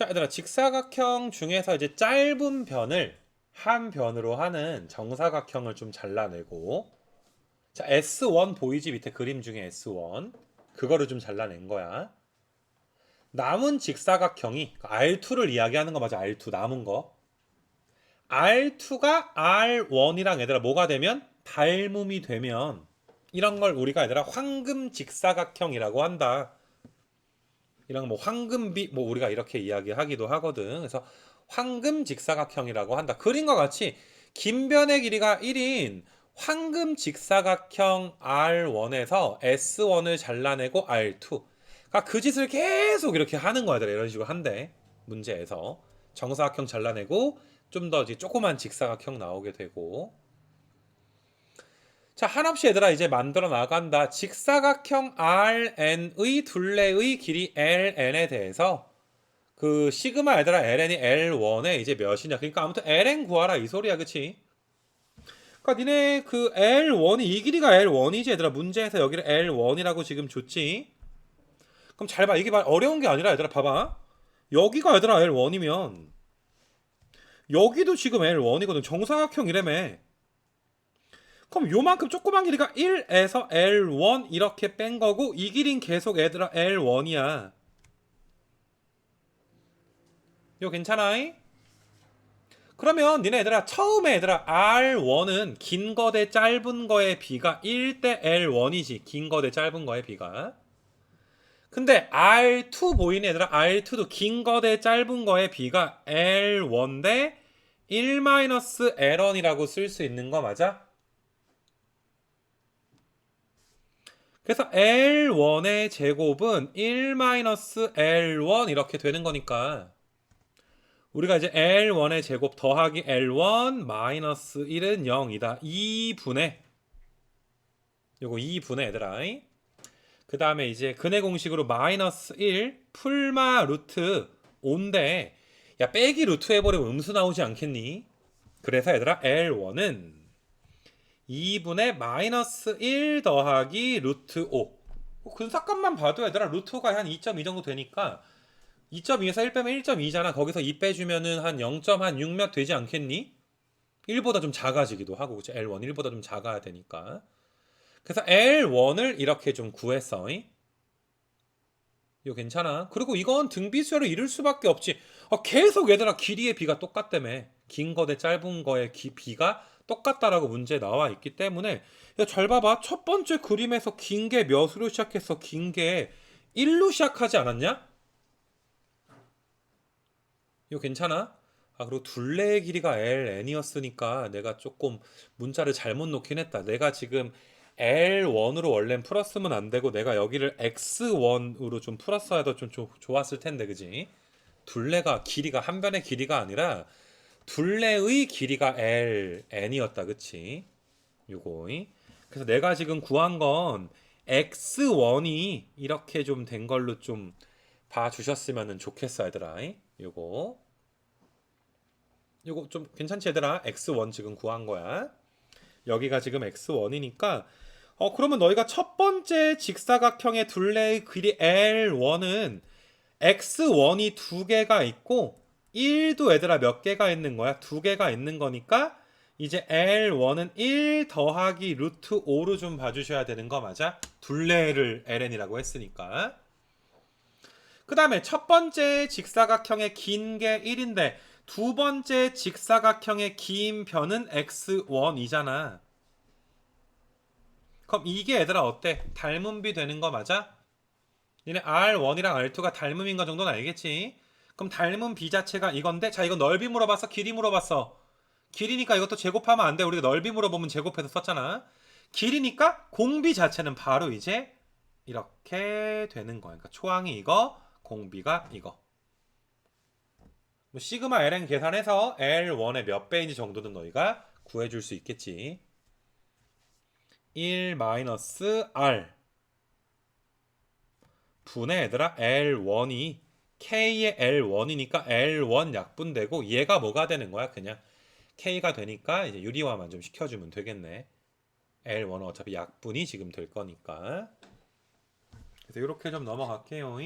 자, 얘들아, 직사각형 중에서 이제 짧은 변을 한 변으로 하는 정사각형을 좀 잘라내고, 자, S1 보이지? 밑에 그림 중에 S1. 그거를 좀 잘라낸 거야. 남은 직사각형이 R2를 이야기하는 거 맞아, R2 남은 거. R2가 R1이랑 얘들아 뭐가 되면 닮음이 되면 이런 걸 우리가 얘들아 황금 직사각형이라고 한다. 이런 뭐 황금비 뭐 우리가 이렇게 이야기하기도 하거든. 그래서 황금 직사각형이라고 한다. 그림과 같이 긴 변의 길이가 1인 황금 직사각형 R1에서 S1을 잘라내고 R2. 그러니까 그 짓을 계속 이렇게 하는 거야. 이런 식으로 한대. 문제에서 정사각형 잘라내고 좀 더 이제 조그만 직사각형 나오게 되고 자, 한없이 얘들아 이제 만들어 나간다. 직사각형 RN의 둘레의 길이 LN에 대해서 그 시그마 얘들아 LN이 L1에 이제 몇이냐. 그러니까 아무튼 LN 구하라 이 소리야. 그치? 그러니까 니네 그 L1이 이 길이가 L1이지 얘들아. 문제에서 여기를 L1이라고 지금 줬지. 그럼 잘 봐. 이게 말 어려운 게 아니라 얘들아 봐봐. 여기가 얘들아 L1이면 여기도 지금 L1이거든. 정사각형이라며. 그럼 요만큼 조그만 길이가 1에서 L1 이렇게 뺀 거고 이 길이는 계속 얘들아 L1이야. 이거 괜찮아? 그러면 니네 얘들아 처음에 얘들아 R1은 긴 거 대 짧은 거의 비가 1 대 L1이지. 긴 거 대 짧은 거의 비가. 근데 R2 보이는 얘들아 R2도 긴 거 대 짧은 거의 비가 L1 대 1-L1이라고 쓸 수 있는 거 맞아? 그래서 L1의 제곱은 1-L1 이렇게 되는 거니까 우리가 이제 L1의 제곱 더하기 L1 마이너스 1은 0이다. 2분의 요거 2분의 얘들아. 그 다음에 이제 근의 공식으로 마이너스 1 풀마 루트 5인데 야 빼기 루트 해버리면 음수 나오지 않겠니? 그래서 얘들아 L1은 2분의 마이너스 1 더하기 루트 5. 근사값만 봐도 얘들아 루트 5가 한 2.2 정도 되니까 2.2에서 1 빼면 1.2잖아. 거기서 2 빼주면은 한 0.6몇 되지 않겠니? 1보다 좀 작아지기도 하고 그치? L1 1보다 좀 작아야 되니까. 그래서 L1을 이렇게 좀 구했어. 이? 이거 괜찮아. 그리고 이건 등비수열을 이룰 수밖에 없지. 아, 계속 얘들아 길이의 비가 똑같다며. 긴 거 대 짧은 거의 기, 비가 똑같다라고 문제에 나와 있기 때문에 야, 잘 봐봐. 첫 번째 그림에서 긴 게 몇으로 시작해서 긴 게 1로 시작하지 않았냐? 이거 괜찮아? 아, 그리고 둘레의 길이가 LN이었으니까 내가 조금 문자를 잘못 놓긴 했다. 내가 지금 L1으로 원래는 풀었으면 안 되고 내가 여기를 X1으로 좀 풀었어야 더좀 좋았을 텐데, 그지? 둘레가 길이가 한 변의 길이가 아니라 둘레의 길이가 LN이었다, 그치? 요거. 그래서 내가 지금 구한 건 X1이 이렇게 좀 된 걸로 좀 봐주셨으면 좋겠어, 얘들아. 요거. 요거 좀 괜찮지, 얘들아? X1 지금 구한 거야. 여기가 지금 X1이니까 어 그러면 너희가 첫 번째 직사각형의 둘레의 길이 L1은 X1이 두 개가 있고 1도 얘들아 몇 개가 있는 거야? 두 개가 있는 거니까 이제 L1은 1 더하기 루트 5로 좀 봐주셔야 되는 거 맞아? 둘레를 LN이라고 했으니까 그 다음에 첫 번째 직사각형의 긴 게 1인데 두 번째 직사각형의 긴 변은 x1이잖아. 그럼 이게 얘들아 어때? 닮음비 되는 거 맞아? 얘네 r1이랑 r2가 닮음인 거 정도는 알겠지? 그럼 닮은 비 자체가 이건데 자 이거 넓이 물어봤어? 길이 물어봤어? 길이니까 이것도 제곱하면 안 돼. 우리가 넓이 물어보면 제곱해서 썼잖아. 길이니까 공비 자체는 바로 이제 이렇게 되는 거야. 그러니까 초항이 이거, 공비가 이거. 뭐 시그마 ln 계산해서 L1의 몇 배인지 정도는 너희가 구해줄 수 있겠지. 1 마이너스 R 분의 얘들아 L1이 K의 L1이니까 L1 약분되고 얘가 뭐가 되는 거야? 그냥 K가 되니까 이제 유리화만 좀 시켜주면 되겠네. L1은 어차피 약분이 지금 될 거니까. 그래서 이렇게 좀 넘어갈게요.